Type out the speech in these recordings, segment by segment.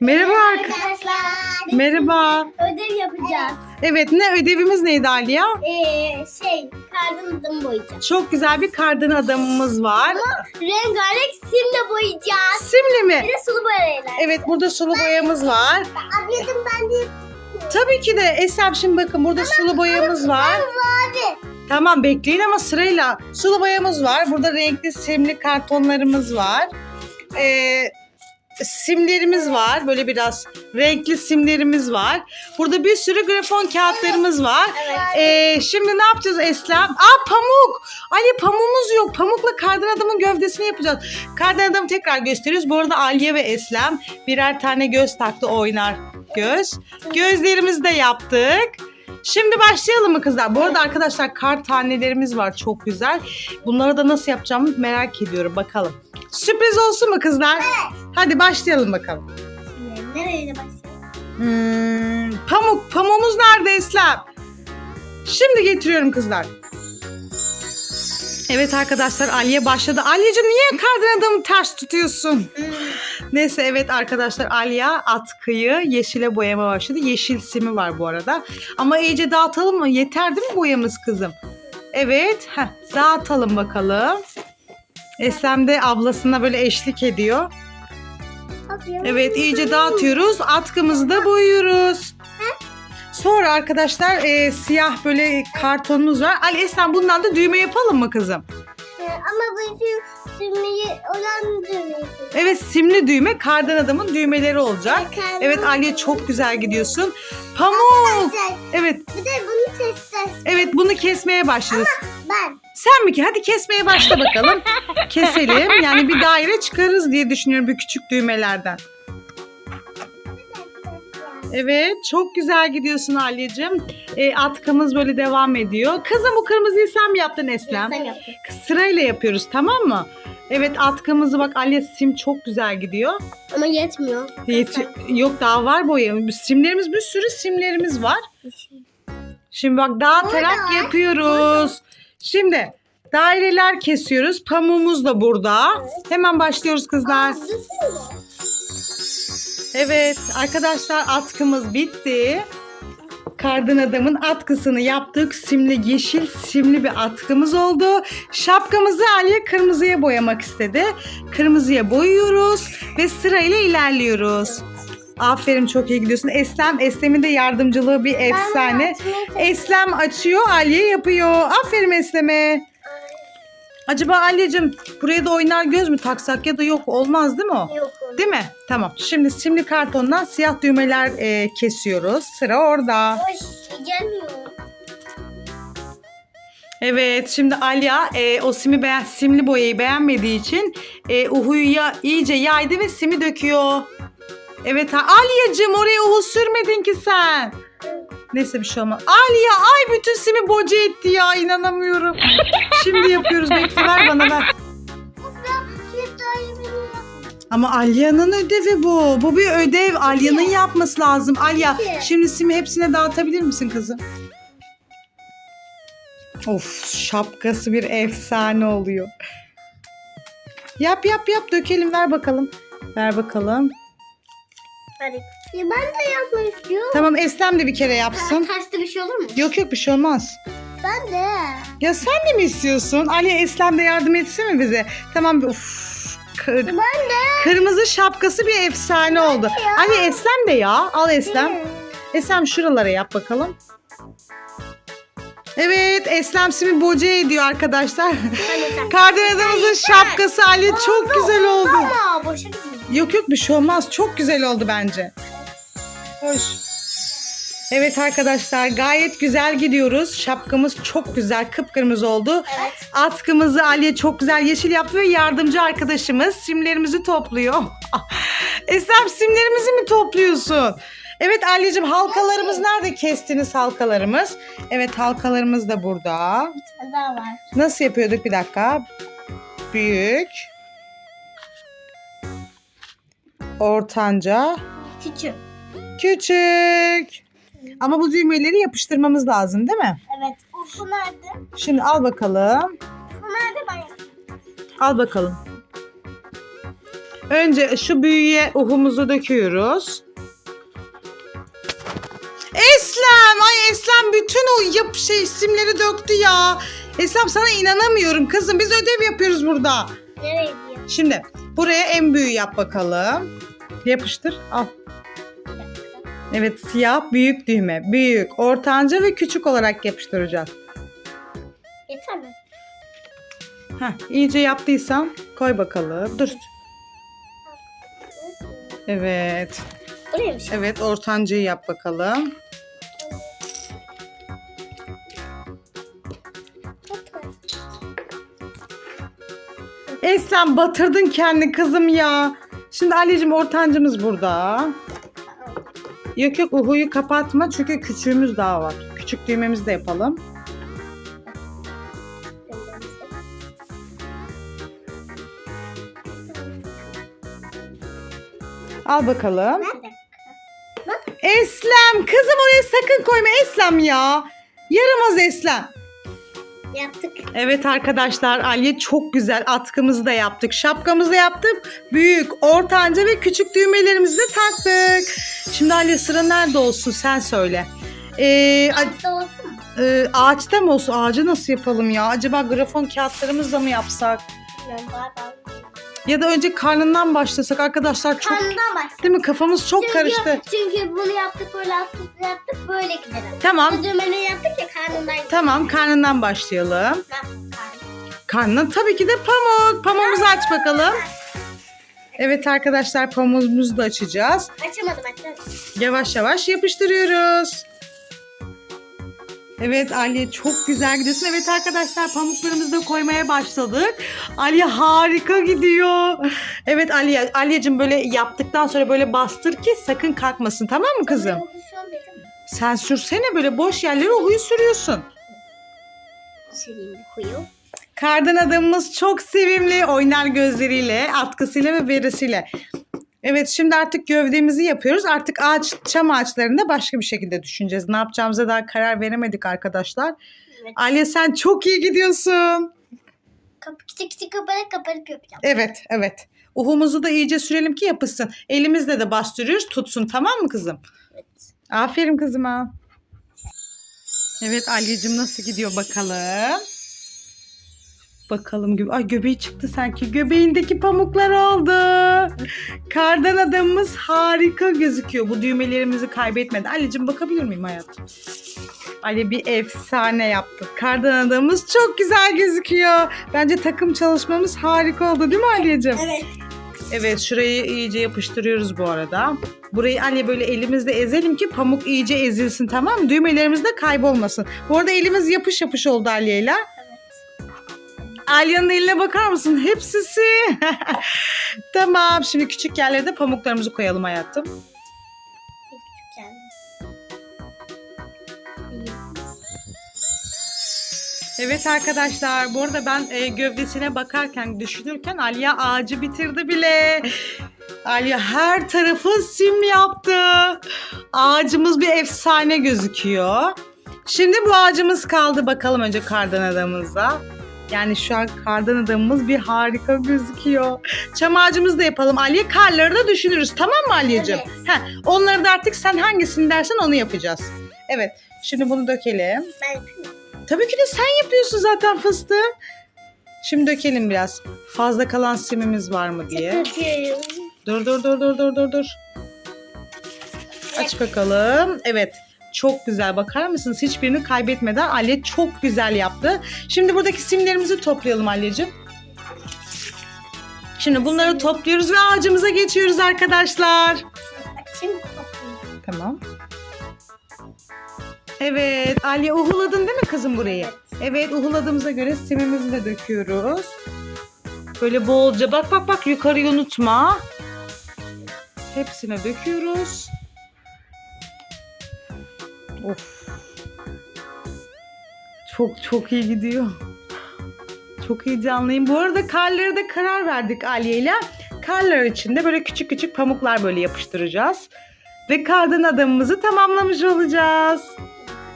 Merhaba arka- Arkadaşlar. Merhaba. Ödev yapacağız. Evet ne ödevimiz neydi Aliya? Ee, şey, karnın adım boyayacağız. Çok güzel bir kardan adamımız var. Ama rengarenk simle boyayacağız. Simli mi? Bir de sulu boyayla. Evet burada sulu boyamız var. Abladım ben de. Tabii ki de Esem şimdi bakın burada sulu boyamız var. Abi. Tamam bekleyin ama sırayla sulu boyamız var. Burada renkli simli kartonlarımız var. Ee, simlerimiz var. Böyle biraz renkli simlerimiz var. Burada bir sürü grafon kağıtlarımız var. Ee, şimdi ne yapacağız Eslem? Aa pamuk. Ali pamuğumuz yok. Pamukla kardan adamın gövdesini yapacağız. Kardan adamı tekrar gösteriyoruz. Bu arada Aliye ve Eslem birer tane göz taktı oynar göz. Gözlerimizi de yaptık. Şimdi başlayalım mı kızlar? Bu arada arkadaşlar kar tanelerimiz var çok güzel. Bunları da nasıl yapacağımı merak ediyorum bakalım. Sürpriz olsun mu kızlar? Hadi başlayalım bakalım. Nereye başlayalım? Hmm, pamuk, pamuğumuz nerede Eslem? Şimdi getiriyorum kızlar. Evet arkadaşlar Aliye başladı. Aliyeciğim niye kardan adamı ters tutuyorsun? Neyse evet arkadaşlar Aliye atkıyı yeşile boyama başladı. Yeşil simi var bu arada. Ama iyice dağıtalım mı? Yeter değil mi boyamız kızım? Evet. Heh, dağıtalım bakalım. Eslem de ablasına böyle eşlik ediyor. Evet iyice dağıtıyoruz. Atkımızı da boyuyoruz. Sonra arkadaşlar e, siyah böyle kartonumuz var. Ali Eslem bundan da düğme yapalım mı kızım? Ee, ama bizim simliği olan düğmeyi. Evet simli düğme kardan adamın düğmeleri olacak. Kardan Evet Aliye çok güzel gidiyorsun. Pamuk. Evet Bir de bunu testler. evet bunu kesmeye başlıyoruz. Ben. Sen mi ki? Hadi kesmeye başla bakalım. Keselim. Yani bir daire çıkarırız diye düşünüyorum bu küçük düğmelerden. Evet çok güzel gidiyorsun Aliye'cim. E, atkımız böyle devam ediyor. Kızım bu kırmızıyı sen mi yaptın Eslem? Sen yaptın. Sırayla yapıyoruz tamam mı? Evet atkımızı bak Aliye sim çok güzel gidiyor. Ama yetmiyor. Yeti- Yok daha var boya. Simlerimiz bir sürü simlerimiz var. Şimdi bak Burada var. yapıyoruz. Şimdi daireler kesiyoruz. Pamuğumuz da burada. Hemen başlıyoruz kızlar. Evet arkadaşlar atkımız bitti. Kardan adamın atkısını yaptık. Simli yeşil simli bir atkımız oldu. Şapkamızı Aliye kırmızıya boyamak istedi. Kırmızıya boyuyoruz ve sırayla ilerliyoruz. Aferin çok iyi gidiyorsun. Eslem, Eslem'in de yardımcılığı bir efsane. Eslem açıyor, Aliye yapıyor. Aferin Eslem'e. Acaba Aliyeciğim buraya da oynar göz mü taksak ya da yok olmaz değil mi o? Yok. Değil mi? Tamam. Şimdi simli kartondan siyah düğmeler e, kesiyoruz. Sıra orada. Hoş gelmiyor. Evet şimdi Alya e, o simi beğen, simli boyayı beğenmediği için e, uhuyu ya, iyice yaydı ve simi döküyor. Evet Alya'cığım oraya uhu sürmedin ki sen. Neyse bir şey olmaz. Alya ay bütün simi boca etti ya inanamıyorum. Şimdi yapıyoruz bekle ver bana ver. Ama Alya'nın ödevi bu. Bu bir ödev. Alya'nın yapması lazım. Alya şimdi simi hepsine dağıtabilir misin kızım? Of şapkası bir efsane oluyor. Yap yap yap dökelim ver bakalım. Ver bakalım. Hadi. Ya ben de yapmak istiyorum. Tamam Eslem de bir kere yapsın. Terste bir şey olur mu? Yok yok bir şey olmaz. Ben de. Ya sen de mi istiyorsun? Ali Eslem de yardım etsin mi bize? Tamam. Uf. Kır- Ben de. kırmızı şapkası bir efsane oldu. ya. Ali Eslem de ya. Al Eslem. Eslem şuralara yap bakalım. Evet Eslem simi boca ediyor arkadaşlar. Adamımızın şapkası Ali çok güzel oldu. Ama boşa gidiyor. Yok yok bir şey olmaz. Çok güzel oldu bence. Hoş. Evet arkadaşlar gayet güzel gidiyoruz. Şapkamız çok güzel kıpkırmızı oldu. Evet. Atkımızı Aliye çok güzel yeşil yaptı ve yardımcı arkadaşımız simlerimizi topluyor. Esem simlerimizi mi topluyorsun? Evet Aliyeciğim halkalarımız nerede kestiniz halkalarımız? Evet halkalarımız da burada. Bir daha var. Nasıl yapıyorduk bir dakika? Büyük. Ortanca. Küçük. Küçük. Ama bu düğmeleri yapıştırmamız lazım değil mi? Evet. Ufku nerede? Şimdi al bakalım. Ufku nerede ben. Al bakalım. Önce şu büyüye uhumuzu döküyoruz. Eslem! Ay Eslem bütün o yap şey simleri döktü ya. Eslem sana inanamıyorum kızım. Biz ödev yapıyoruz burada. Nereye gidiyor? Şimdi buraya en büyüğü yap bakalım. Yapıştır. Al. Evet siyah büyük düğme. Büyük, ortanca ve küçük olarak yapıştıracağız. Yeter mi? Heh, iyice yaptıysan koy bakalım. Dur. Evet. Buraymış. Evet ortancayı yap bakalım. Eslem batırdın kendi kızım ya. Şimdi Ali'cim ortancımız burada. Yok yok uhuyu kapatma çünkü küçüğümüz daha var. Küçük düğmemizi de yapalım. Al bakalım. Eslem kızım oraya sakın koyma Eslem ya. Yaramaz Eslem. Yaptık. Evet arkadaşlar Aliye çok güzel atkımızı da yaptık. Şapkamızı da yaptık. Büyük, ortanca ve küçük düğmelerimizi de taktık. Şimdi Aliye sıra nerede olsun sen söyle. Ee, Ağaçta olsun e, ağaçta mı olsun? Ağacı nasıl yapalım ya? Acaba grafon kağıtlarımızla mı yapsak? Bilmiyorum. Var var. Ya da önce karnından başlasak arkadaşlar çok Karnından başla. değil mi? Kafamız çok Çünkü- karıştı. Çünkü bunu yaptık böyle attık yaptık böyle gidelim. Tamam. Bu düğmeni yaptık ya karnından gidelim. Tamam karnından başlayalım. Ben karnım. Karnından tabii ki de pamuk. Pamuğumuzu aç bakalım. Evet arkadaşlar pamuğumuzu da açacağız. Açamadım açamadım. Yavaş yavaş yapıştırıyoruz. Evet Aliye çok güzel gidiyorsun. Evet arkadaşlar pamuklarımızı da koymaya başladık. Aliye harika gidiyor. Evet Aliye, Aliyeciğim böyle yaptıktan sonra böyle bastır ki sakın kalkmasın tamam mı kızım? Benim. Sen sürsene böyle boş yerlere o huyu sürüyorsun. Süreyim bir huyu. Kardan adamımız çok sevimli. Oynar gözleriyle, atkısıyla ve beresiyle. Evet şimdi artık gövdemizi yapıyoruz. Artık ağaç, çam ağaçlarında başka bir şekilde düşüneceğiz. Ne yapacağımıza daha karar veremedik arkadaşlar. Evet. Aliye sen çok iyi gidiyorsun. Kapı küçük küçük kaparak kaparak yapacağım. Evet evet. Uhumuzu da iyice sürelim ki yapışsın. Elimizle de bastırıyoruz tutsun tamam mı kızım? Evet. Aferin kızıma. Evet Aliyeciğim nasıl gidiyor bakalım. Bakalım göbe Ay göbeği çıktı sanki. Göbeğindeki pamuklar oldu. Kardan adamımız harika gözüküyor. Bu düğmelerimizi kaybetmedi. Ali'cim bakabilir miyim hayatım? Ali bir efsane yaptı. Kardan adamımız çok güzel gözüküyor. Bence takım çalışmamız harika oldu değil mi Ali'cim? Evet. Evet şurayı iyice yapıştırıyoruz bu arada. Burayı Ali böyle elimizle ezelim ki pamuk iyice ezilsin tamam mı? Düğmelerimiz de kaybolmasın. Bu arada elimiz yapış yapış oldu Aliye'yle. Alya'nın eline bakar mısın? Hepsisi. tamam şimdi küçük yerlere de pamuklarımızı koyalım hayatım. Evet arkadaşlar bu arada ben e, gövdesine bakarken düşünürken Aliye ağacı bitirdi bile. Aliye her tarafı sim yaptı. Ağacımız bir efsane gözüküyor. Şimdi bu ağacımız kaldı bakalım önce kardan adamımıza. Yani şu an kardan adamımız bir harika gözüküyor. Çam ağacımızı da yapalım Aliye. Karları da düşünürüz tamam mı Aliyeciğim? Evet. Onları da artık sen hangisini dersen onu yapacağız. Evet şimdi bunu dökelim. Ben yapayım. Tabii ki de sen yapıyorsun zaten fıstığım. Şimdi dökelim biraz. Fazla kalan simimiz var mı diye. Dur dur dur dur dur dur dur. Aç bakalım. Evet. Çok güzel. Bakar mısınız? Hiçbirini kaybetmeden Ali çok güzel yaptı. Şimdi buradaki simlerimizi toplayalım Ali'ciğim. Şimdi bunları topluyoruz ve ağacımıza geçiyoruz arkadaşlar. Açayım kapıyı. Tamam. Evet. Ali uhuladın değil mi kızım burayı? Evet uhuladığımıza göre simimizi de döküyoruz. Böyle bolca bak bak bak yukarıyı unutma. Hepsine döküyoruz. Of. Çok çok iyi gidiyor. Çok heyecanlıyım. Bu arada karları da karar verdik Aliye ile. Karlar içinde böyle küçük küçük pamuklar böyle yapıştıracağız. Ve kardan adamımızı tamamlamış olacağız.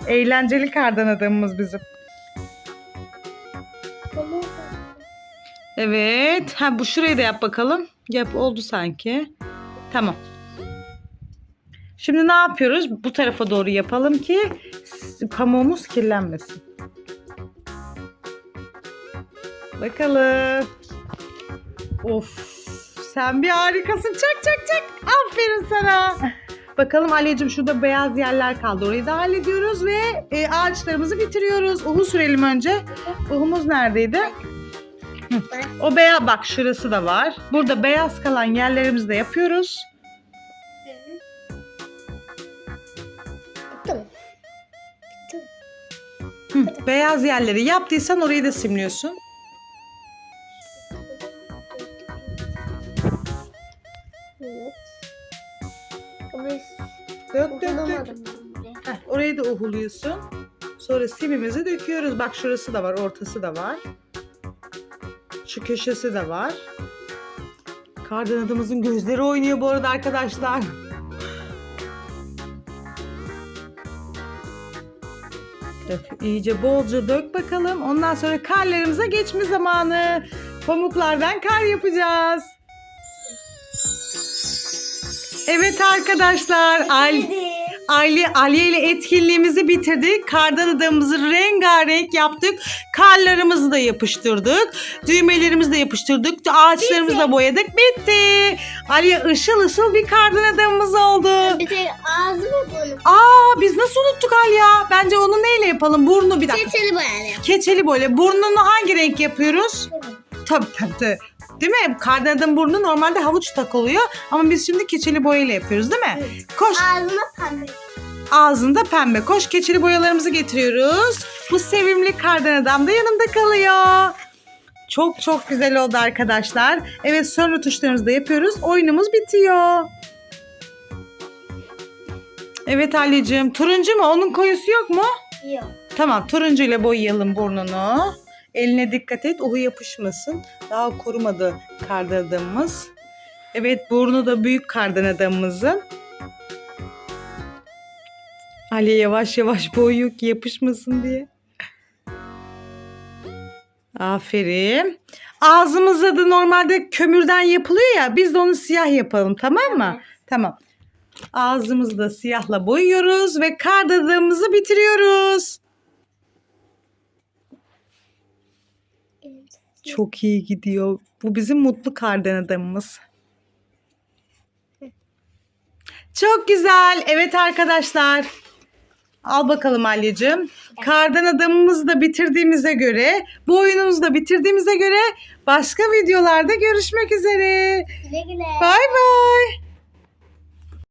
Eğlenceli kardan adamımız bizim. Evet. Ha bu şurayı da yap bakalım. Yap oldu sanki. Tamam. Şimdi ne yapıyoruz? Bu tarafa doğru yapalım ki pamuğumuz kirlenmesin. Bakalım. Of. Sen bir harikasın. Çak çak çak. Aferin sana. Bakalım Aliyeciğim şurada beyaz yerler kaldı. Orayı da hallediyoruz ve e, ağaçlarımızı bitiriyoruz. Uhu sürelim önce. Uhumuz neredeydi? O beyaz bak şurası da var. Burada beyaz kalan yerlerimizi de yapıyoruz. Hı, beyaz yerleri yaptıysan orayı da simliyorsun. Evet. Dök dök dök. Heh, orayı da uhuluyorsun. Sonra simimizi döküyoruz. Bak şurası da var, ortası da var. Şu köşesi de var. Kardan adamımızın gözleri oynuyor bu arada arkadaşlar. Dök, iyice bolca dök bakalım. Ondan sonra karlarımıza geçme zamanı. Pamuklardan kar yapacağız. Evet arkadaşlar. Al Ali, Aliye ile etkinliğimizi bitirdik. Kardan adamımızı rengarenk yaptık. Karlarımızı da yapıştırdık. Düğmelerimizi de yapıştırdık. Ağaçlarımızı da boyadık. Bitti. Aliye ışıl ışıl bir kardan adamımız oldu. Bir tek ağzı mı bunu? Aa biz nasıl unuttuk Aliya? Bence onu neyle yapalım? Burnu bir dakika. Keçeli boyalı. Keçeli böyle. Burnunu hangi renk yapıyoruz? Tabii tabii tabii. Değil mi? Kardan adam burnu normalde havuç takılıyor. Ama biz şimdi keçeli boyayla yapıyoruz değil mi? Koş. Ağzına pembe. Ağzında pembe. Koş keçeli boyalarımızı getiriyoruz. Bu sevimli kardan adam da yanımda kalıyor. Çok çok güzel oldu arkadaşlar. Evet sonra tuşlarımızı da yapıyoruz. Oyunumuz bitiyor. Evet Ali'cim. Turuncu mu? Onun koyusu yok mu? Yok. Tamam turuncuyla boyayalım burnunu. Eline dikkat et uhu yapışmasın. Daha korumadı kardan adamımız. Evet burnu da büyük kardan adamımızın. Ali yavaş yavaş boyuyor ki yapışmasın diye. Aferin. Ağzımızda da normalde kömürden yapılıyor ya biz de onu siyah yapalım tamam mı? Tamam. Ağzımızı da siyahla boyuyoruz ve kardan adamımızı bitiriyoruz. Çok iyi gidiyor. Bu bizim mutlu kardan adamımız. Çok güzel. Evet arkadaşlar. Al bakalım Alyacığım. Kardan adamımızı da bitirdiğimize göre, bu oyunumuzu da bitirdiğimize göre başka videolarda görüşmek üzere. Güle güle. Bay bay.